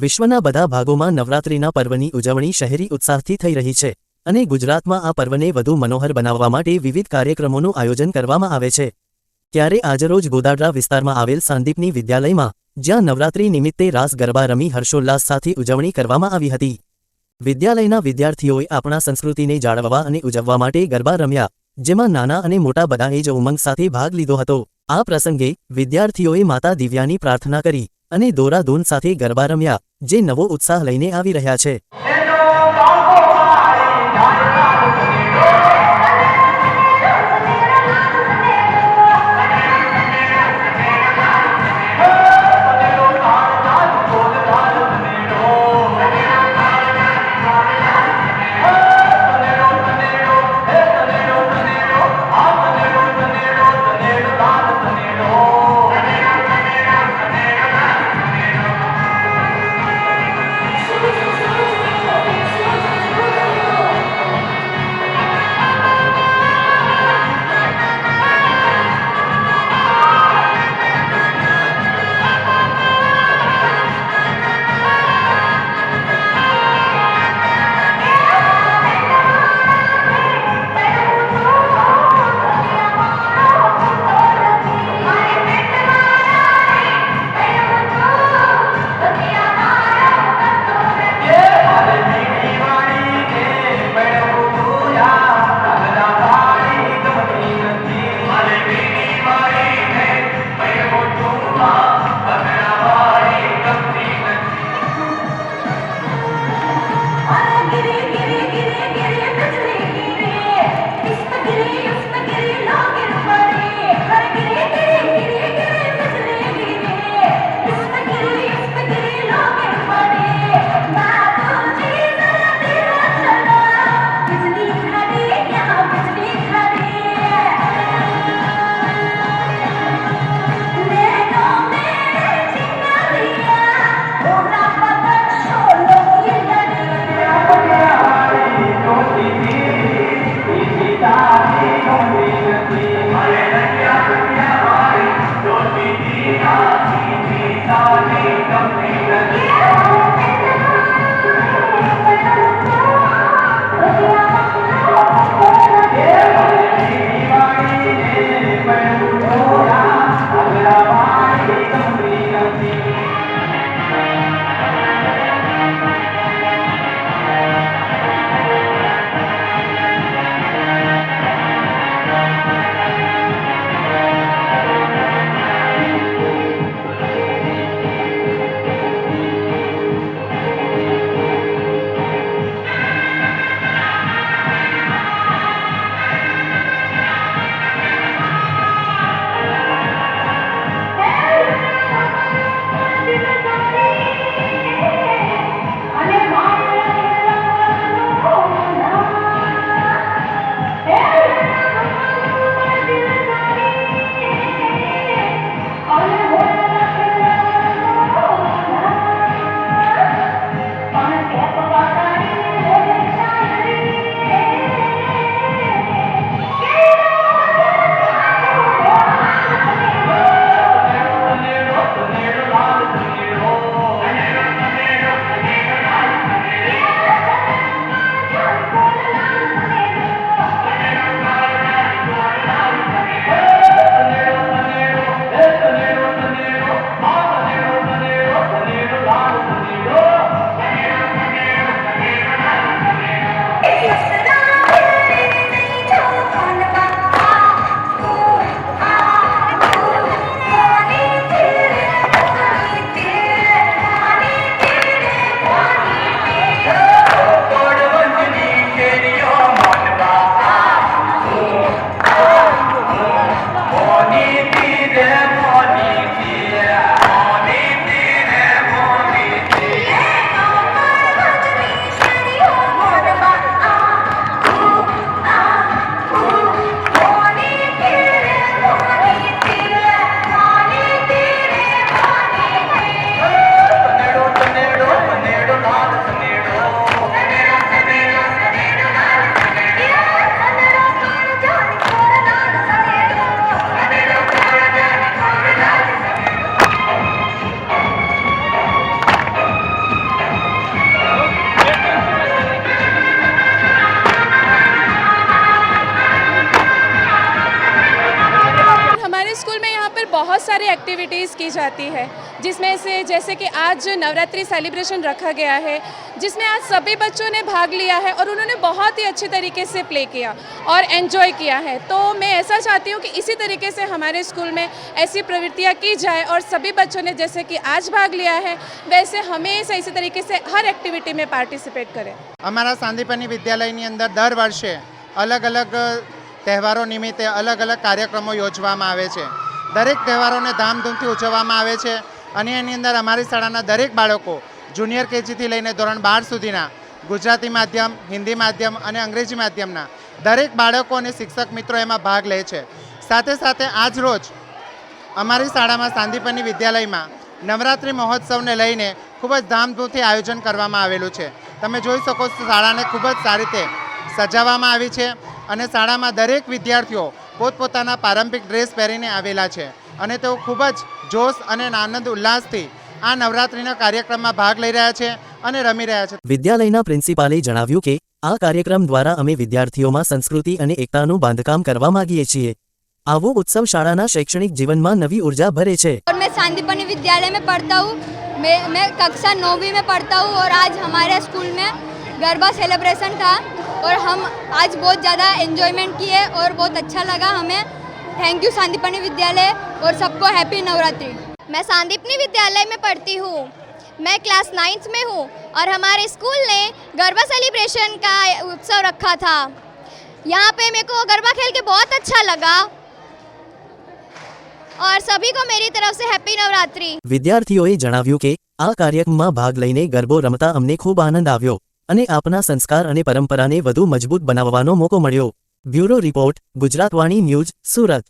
વિશ્વના બધા ભાગોમાં નવરાત્રિના પર્વની ઉજવણી શહેરી ઉત્સાહથી થઈ રહી છે અને ગુજરાતમાં આ પર્વને વધુ મનોહર બનાવવા માટે વિવિધ કાર્યક્રમોનું આયોજન કરવામાં આવે છે. ત્યારે આજરોજ ગોદાડરા વિસ્તારમાં આવેલ સાંદીપની વિદ્યાલયમાં જ્યાં નવરાત્રી નિમિત્તે રાસ ગરબા રમી હર્ષોલ્લાસ સાથે ઉજવણી કરવામાં આવી હતી. વિદ્યાલયના વિદ્યાર્થીઓએ આપણા સંસ્કૃતિને જાળવવા અને ઉજવવા માટે ગરબા રમ્યા, જેમાં નાના અને મોટા બધાએ જ ઉમંગ સાથે ભાગ લીધો હતો. આ પ્રસંગે વિદ્યાર્થીઓએ માતા દિવ્યાની પ્રાર્થના કરી. અને દોરાધૂન સાથે ગરબા રમ્યા જે નવો ઉત્સાહ લઈને આવી રહ્યા છે. की जाती है जिसमें से जैसे कि आज नवरात्रि सेलिब्रेशन रखा गया है जिसमें आज सभी बच्चों ने भाग लिया है और उन्होंने बहुत ही अच्छे तरीके से प्ले किया और एंजॉय किया है तो मैं ऐसा चाहती हूँ कि इसी तरीके से हमारे स्कूल में ऐसी प्रवृत्तियाँ की जाए और सभी बच्चों ने जैसे कि आज भाग लिया है वैसे हमेशा इसी तरीके से हर एक्टिविटी में पार्टिसिपेट करें અમારા સાંદીપની વિદ્યાલયની અંદર દર વર્ષે અલગ અલગ તહેવારો નિમિત્તે અલગ અલગ કાર્યક્રમો યોજવામાં આવે છે દરેક તહેવારોને ધામધૂમથી ઉજવવામાં આવે છે અને એની અંદર અમારી શાળાના દરેક બાળકો જુનિયર કેજીથી લઈને ધોરણ બાર સુધીના ગુજરાતી માધ્યમ, હિન્દી માધ્યમ અને અંગ્રેજી માધ્યમના દરેક બાળકો અને શિક્ષક મિત્રો એમાં ભાગ લે છે. સાથે સાથે આજ રોજ અમારી શાળામાં સાંદીપની વિદ્યાલયમાં નવરાત્રિ મહોત્સવને લઈને ખૂબ જ ધામધૂમથી આયોજન કરવામાં આવેલું છે. તમે જોઈ શકો શાળાને ખૂબ જ સારી રીતે સજાવવામાં આવી છે અને શાળામાં દરેક વિદ્યાર્થીઓ પોતપોતાના પારંપરિક ડ્રેસ પહેરીને આવેલા છે અને તેઓ ખૂબ જ જોશ અને આનંદ ઉલ્લાસથી આ નવરાત્રિના કાર્યક્રમમાં ભાગ લઈ રહ્યા છે અને રમી રહ્યા છે વિદ્યાલયના પ્રિન્સિપાલે જણાવ્યું કે આ કાર્યક્રમ દ્વારા અમે વિદ્યાર્થીઓમાં સંસ્કૃતિ અને એકતાનું બાંધકામ કરવા માંગીએ છીએ આવો ઉત્સવ શાળાના શૈક્ષણિક જીવનમાં નવી ઉર્જા ભરે છે और मैं सांदीपनी विद्यालय में पढ़ता हूँ मैं मैं कक्षा नौवीं में पढ़ता हूँ और आज हमारे स्कूल में गरबा सेलिब्रेशन था और हम आज बहुत ज़्यादा एंजॉयमेंट किए और बहुत अच्छा लगा हमें थैंक यू सांदीपनी विद्यालय और सबको हैप्पी नवरात्रि मैं सांदीपनी विद्यालय में पढ़ती हूँ मैं क्लास नाइन्थ में हूँ और हमारे स्कूल ने गरबा सेलिब्रेशन का उत्सव रखा था यहाँ पे मेरे को गरबा खेल के बहुत अच्छा लगा और सभी को मेरी तरफ से हैप्पी नवरात्रि વિદ્યાર્થીઓએ જણાવ્યું કે આ કાર્યક્રમમાં ભાગ લઈને ગરબો રમતા અમને ખૂબ આનંદ આવ્યો અને આપના સંસ્કાર અને પરંપરાને વધુ મજબૂત બનાવવાનો મોકો મળ્યો. Bureau report, Gujaratvani news, Surat.